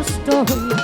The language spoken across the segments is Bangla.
নষ্ট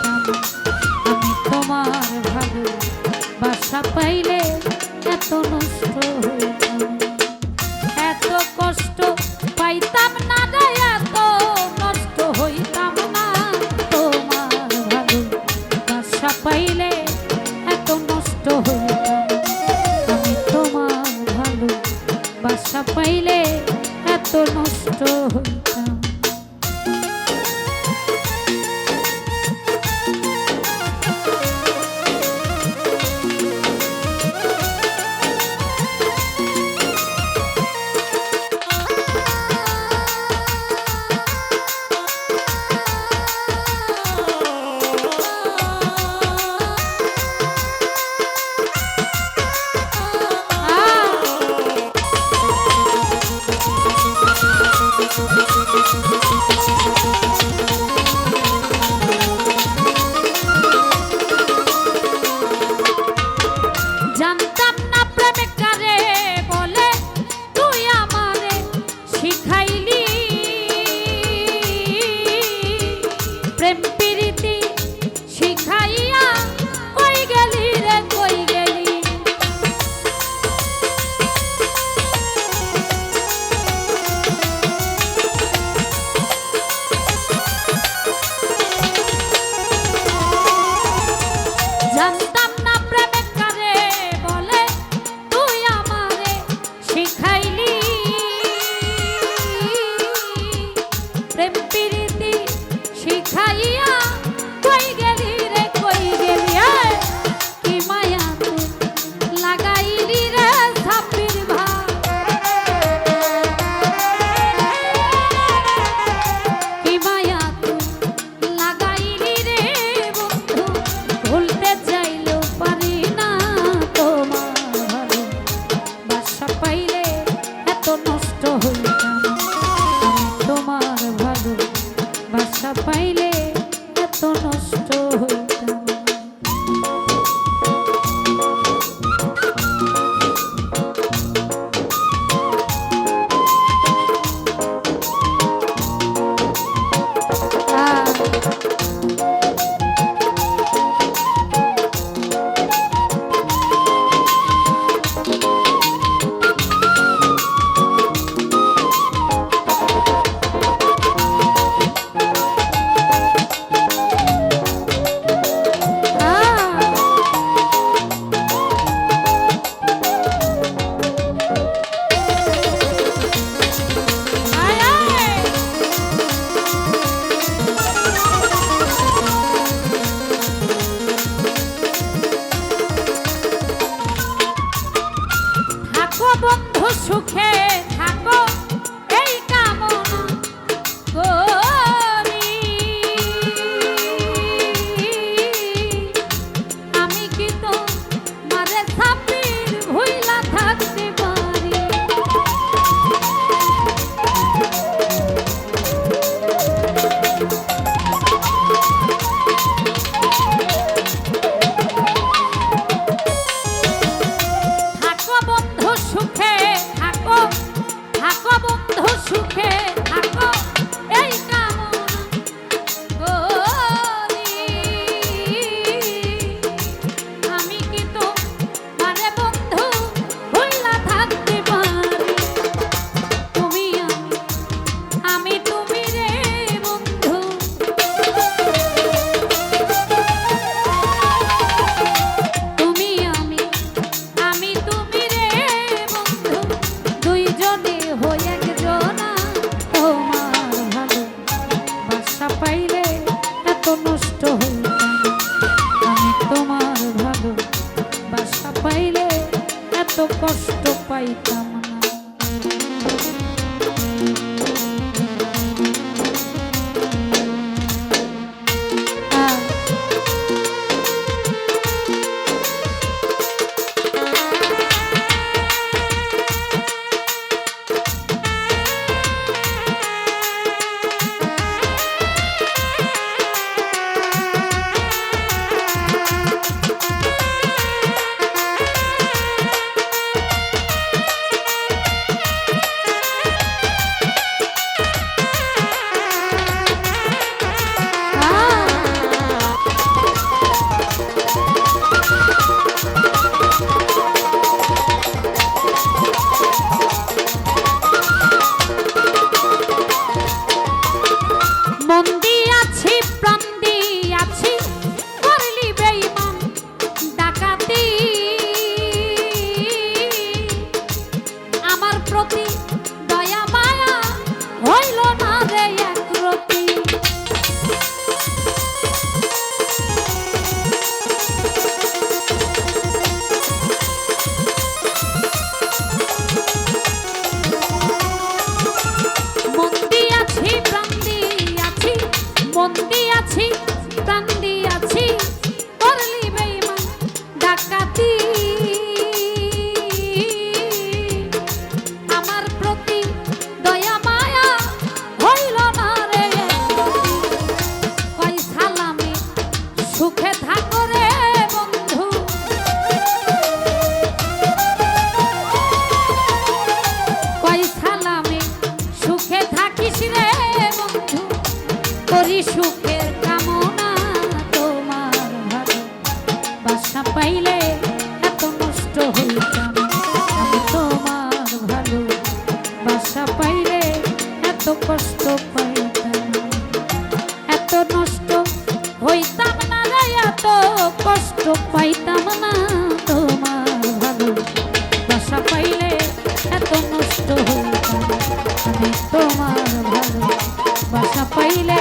হইতাম আমি তোমার ভালো বাসা পাইলে এত কষ্ট পাইতাম এত নষ্ট হইতাম না এত কষ্ট পাইতাম না তোমার ভালো বাসা পাইলে এত নষ্ট হইতাম তোমার ভালো বাসা পাইলে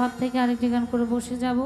ভাব থেকে আরেকটি গান করে বসে যাব।